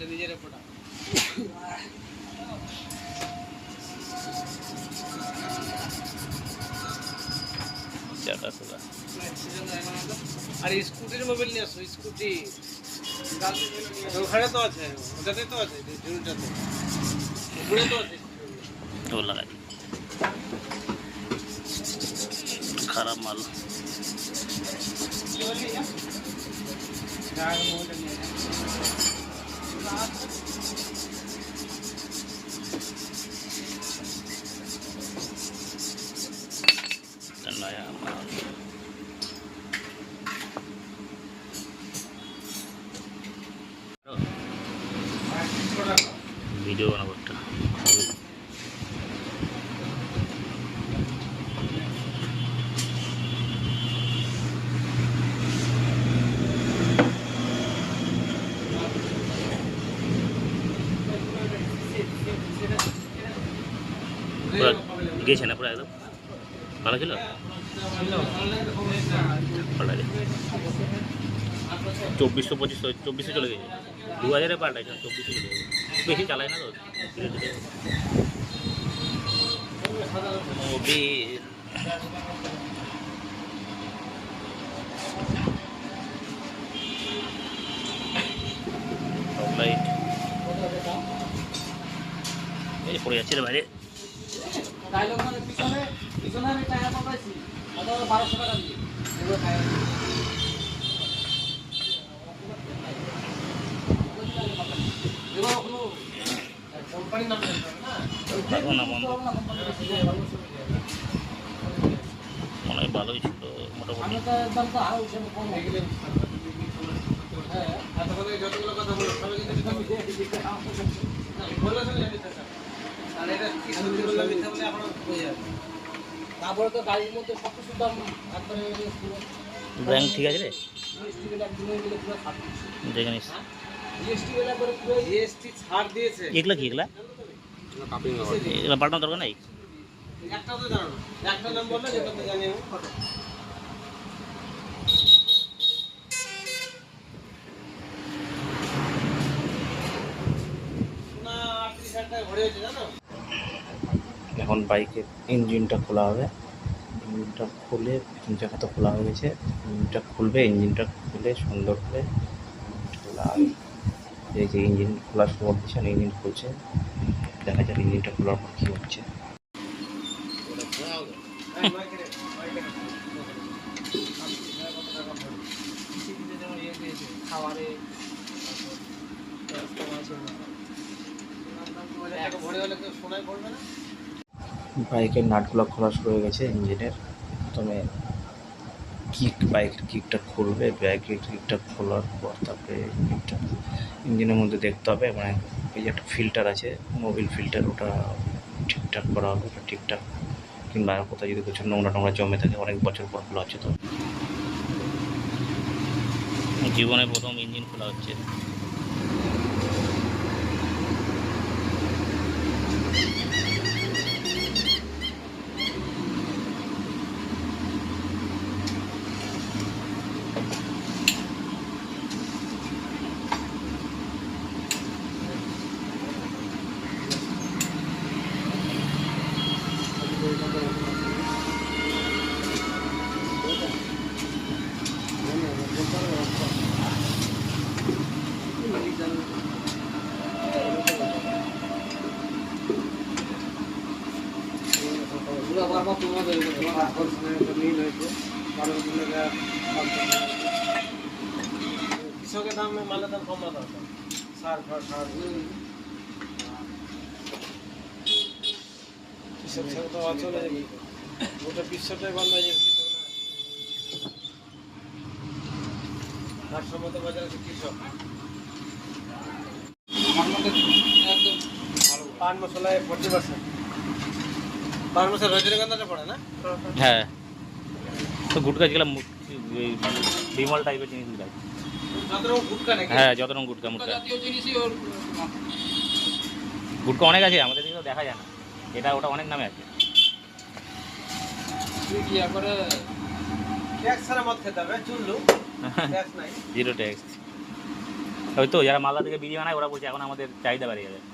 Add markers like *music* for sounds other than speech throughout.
নিজের ফোটা চাটা সোলা আর স্কুটির মোবাইল নিয়ে আসো স্কুটি ওখানে তো আছে ওটাতে তো আছে জুনটাতে উপরে তো আছে তো লাগাই খারাপ মাল এটা নয়া মাল ভিডিও বানাবো গিয়েছে না পুরো একদম? ভালো ছিল চব্বিশশো পঁচিশশো চব্বিশশো চলে গেছে। দু হাজারে পাল্টাইছে, চব্বিশশো চলে গেছে। বেশি চালায় না তো? মোবিল এই পড়ে যাচ্ছে রে বাইরে। ডায়লগ মানে পিছনে পিছনে আমি টাকা পাঠাইছি ওটা বারোশো টাকা দিয়ে। এগুলো খাই এগুলো কোনো কোম্পানির নাম মনে হয় ভালোই ছিল মোটামুটি। হ্যাঁ। যতগুলো কথা বলো সবাই কিন্তু তারপরে তো গাড়ির মধ্যে সব কিছুর দাম একবারে ব্যাংক ঠিক আছে রে? ছাড় দিয়েছে। এগুলা কি এগুলা? এগুলা পাল্টানোর দরকার নাই? ঘরে হয়েছে জানো? এখন বাইকের ইঞ্জিনটা খোলা হবে। ইঞ্জিনটা খুলে পিছন চাকা তো খোলা হয়ে গেছে। ইঞ্জিনটা খুলবে, ইঞ্জিনটা খুলে সুন্দর করে খোলা এই যে ইঞ্জিন খোলার খবর দিচ্ছেন ইঞ্জিন খুলছে। দেখা যাক ইঞ্জিনটা খোলার পর কী হচ্ছে। খাবারে শোনায় পড়বে না। বাইকের নাটগুলো খোলা শুরু হয়ে গেছে ইঞ্জিনের। প্রথমে কিক বাইকের কিকটা খুলবে বাইকের কিকটা খোলার পর তারপরে কিকটা ইঞ্জিনের মধ্যে দেখতে হবে মানে এই যে একটা ফিল্টার আছে মোবিল ফিল্টার ওটা ঠিকঠাক করা হবে, ওটা ঠিকঠাক। কিংবা কোথাও যদি কিছু নোংরা টোংরা জমে থাকে, অনেক বছর পর খোলা হচ্ছে তো। জীবনে প্রথম ইঞ্জিন খোলা হচ্ছে। পুরো বারবার তোমাদের আকর্ষণের একটা মিল হয়েছে কারণ কৃষকের দাম মালের দাম কম দরকার সার ফার সার। কৃষক ছাড়া তো অচলে যাবে। গোটা বিশ্বটাই বন্ধ হয়ে যাবে না। বাজার আছে কৃষক। আমার মতে একদম পান মশলায় ফোর্টি পার্সেন্ট পান রজনীগন্ধাটা পড়ে না? হ্যাঁ। তো গুটকা যেগুলো বিমল টাইপের নাকি? হ্যাঁ যত রকম গুটকা মুটকা। গুটকা অনেক আছে আমাদের দিকেও দেখা যায় না। এটা ওটা অনেক নামে আছে। *laughs* Zero tax. ওই তো যারা মালদা থেকে বিড়ি বানায় ওরা বলছে এখন আমাদের চাহিদা বেড়ে যাবে। *laughs*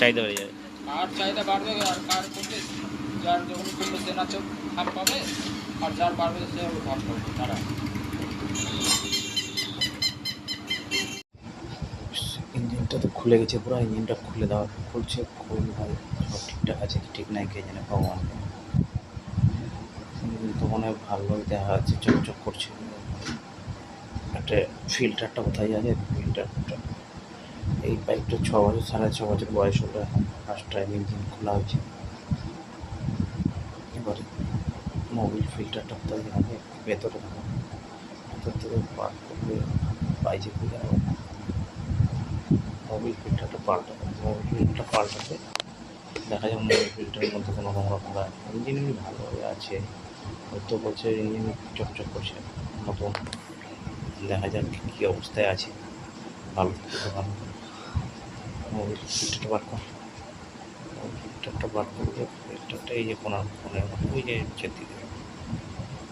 চাহিদা বেড়ে যাবে। আর চাহিদা বাড়বে আর কার কমবে যার যখন কমবে সে নাচক ভাগ পাবে, আর যার বাড়বে সে ভাগ পাবে। তারা ইঞ্জিনটা তো খুলে গেছে পুরো, ইঞ্জিনটা খুলে দেওয়া খুলছে, খুল ভাই। সব ঠিকঠাক আছে কি ঠিক নাই কে জানে, ভগবান। তো মনে হয় ভালোই দেখা যাচ্ছে, চকচক করছে। একটা ফিল্টারটা কোথায় যাবে ফিল্টারটা এই বাইকটা ছ বছর, সাড়ে ছ বছর বয়স হলো ফার্স্ট টাইম ইঞ্জিন খোলা হয়েছে। এবারে মোবিল ফিল্টারটা কোথায় যাবে ভেতরে ভেতর থেকে বার করবে বাইজে খুলে যাবে মোবিল ফিল্টারটা পাল্টাবে মোবিল ফিল্টারটা পাল্টাতে দেখা যায় মোবিল ফিল্টারের মধ্যে কোনো নোংরা ফোংরা ইঞ্জিন এমনি ভালোভাবে আছে। হয়তো বলছে ইঞ্জিন চকচক করছে। নতুন। দেখা যাক কী- কী অবস্থায় আছে। ভালো থাকতে ভালো মোবিল ফিল্টারটা বার কর ফিল্টারটা বার করবে এই যে কোনার কোনার ওই যে নিচের দিকে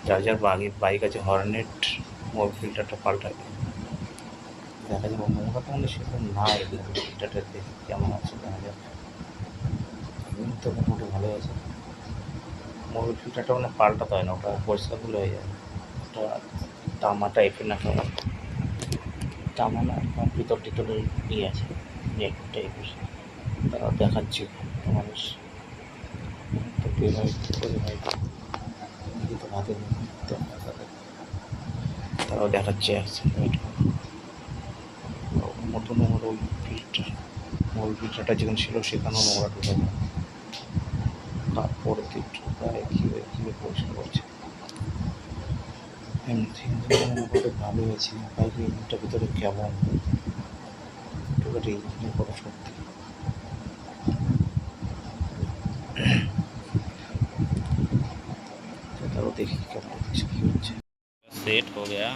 যার যার বাগে বাইক আছে হর্নেট মোবিল ফিল্টারটা পাল্টাবে দেখা যাবে নোংরাটা মানে সেরকম নাই ফিল্টারটা দেখে কেমন আছে। দেখা এমনি তো মোটামুটি ভালোই আছে। মোবিল ফিল্টারটা মানে পাল্টাতে হয় না ওটা পরিষ্কার করলে হয়ে যায় ওটা তামা টাইপের না কেমন তামা না ভিতর টিতরের ইয়ে আছে। টাইপের তারা দেখাচ্ছে মানুষ। তো বের হয় কী করে হয়? দেখি তো হাতে নেই তো তারাও দেখাচ্ছে মতো নোংরা ওই ফিল্টার ফিল্টারটা যেখানে ছিল সেখানেও নোংরা ঢুকে যায়। তারপরে ঢুকায় কীভাবে কীভাবে পরিষ্কার করছে? ভালো হয়েছে। বাইকের ভিতরে কেমন? নিকটেই বড় শক্তি তারও দেখি কেমন কি হচ্ছে। সেট হয়ে গেয়া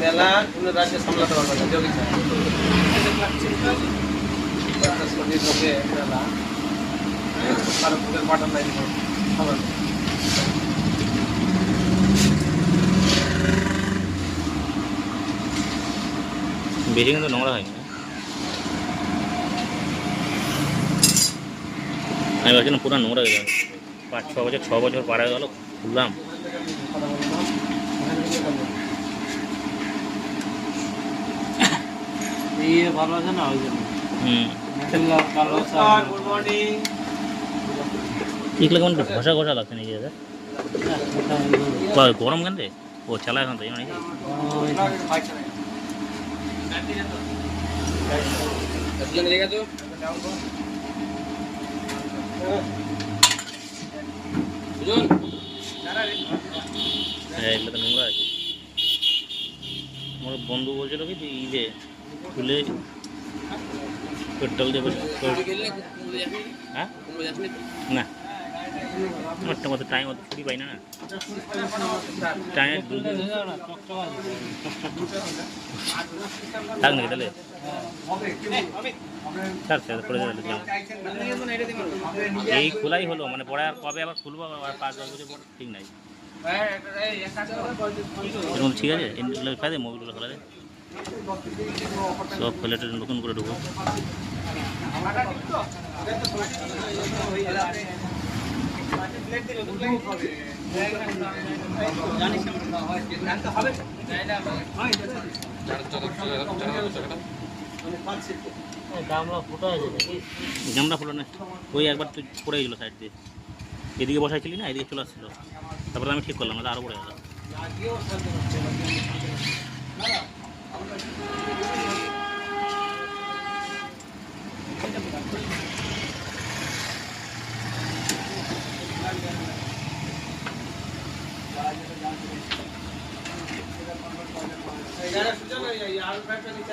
মেলা কোনো রাজ্যে সামলাতে পারবে না যোগী স্যার মেলা। আর পাঠান নাই বেশি কিন্তু নোংরা হয়নি? আমি ভাবছিলাম পুরো নোংরা হয়ে যাবে। পাঁচ ছ বছর ছ বছর পার হয়ে গেল খুললাম। ইয়ে ভালো আছে না ওই জন্য? হুম। কালো গুড মর্নিং এগুলো কেমন ঘষা ঘষা লাগছে নাকি দাদা? গরম কেন রে? ও চালা এখন তো নাকি জায়গা তো বুঝুন হ্যাঁ এগুলো তো নোংরা আছে আমার বন্ধু বলছিল কি যে ঈদে খুলে পেট্রোল দিয়ে হ্যাঁ না আমার টাইম অত ছুটি পাই না। টাইম থাক নাকি তাহলে? স্যার করে যাও। এই খোলাই হলো মানে পরে আর কবে আবার খুলবো আর পাঁচ দশ বছর পর ঠিক নাই। এরকম ঠিক আছে? ফেলে মোবিলগুলো খোলা দে। সব টেলে নতুন করে ঢুকো। জামটা ফুলো না। ওই একবার তুই পড়ে গেছিল সাইড দিয়ে। এদিকে বসাইছিলি না, এদিকে চলে আসছিল। তারপরে আমি ঠিক করলাম না আরও পড়ে গেল। সুযোগ আর ফ্যাক্টরি নিচে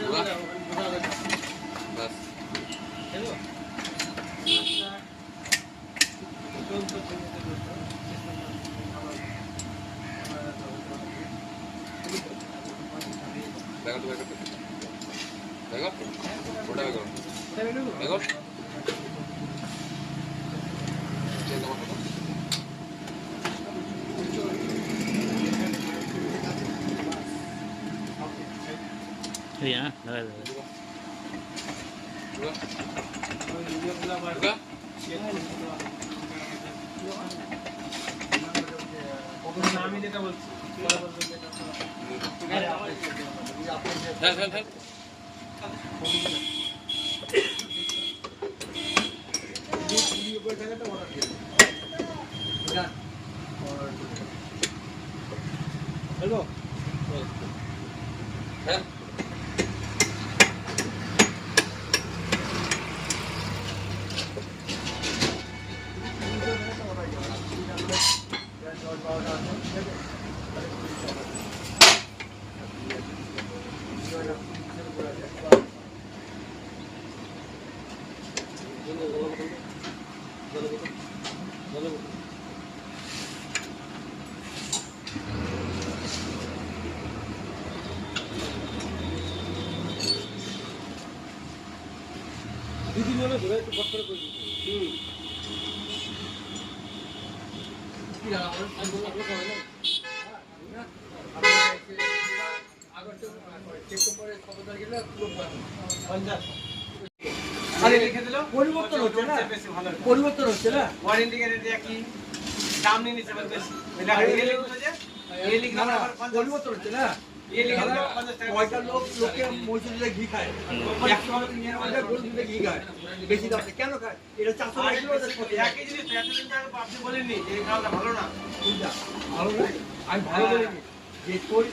বাস এই হ্যাঁ দেখা যাবে আমি যেটা বলছি হ্যালো দিদি বলে ধরে একটু বট করে করে দিচ্ছি হুম কি জানা বলেন আমি বললাম আপনার হবে না পরিবর্তন হচ্ছে না? পরিবর্তন হচ্ছে না? ওয়ারেন্টি গ্যারেন্টি একই দাম নিয়ে নিচ্ছে বেশি। পরিবর্তন হচ্ছে না? কয়টা লোক লোকে মসজিদে ঘি খায় একশো মানুষ নিরানব্বই গরু দুধে ঘি খায় বেশি দাম কেন খায় এটা। একই জিনিস আপনি বলেননি যে খাওয়াটা ভালো না ভালো নয় আমি ভালো বলিনি যে তোর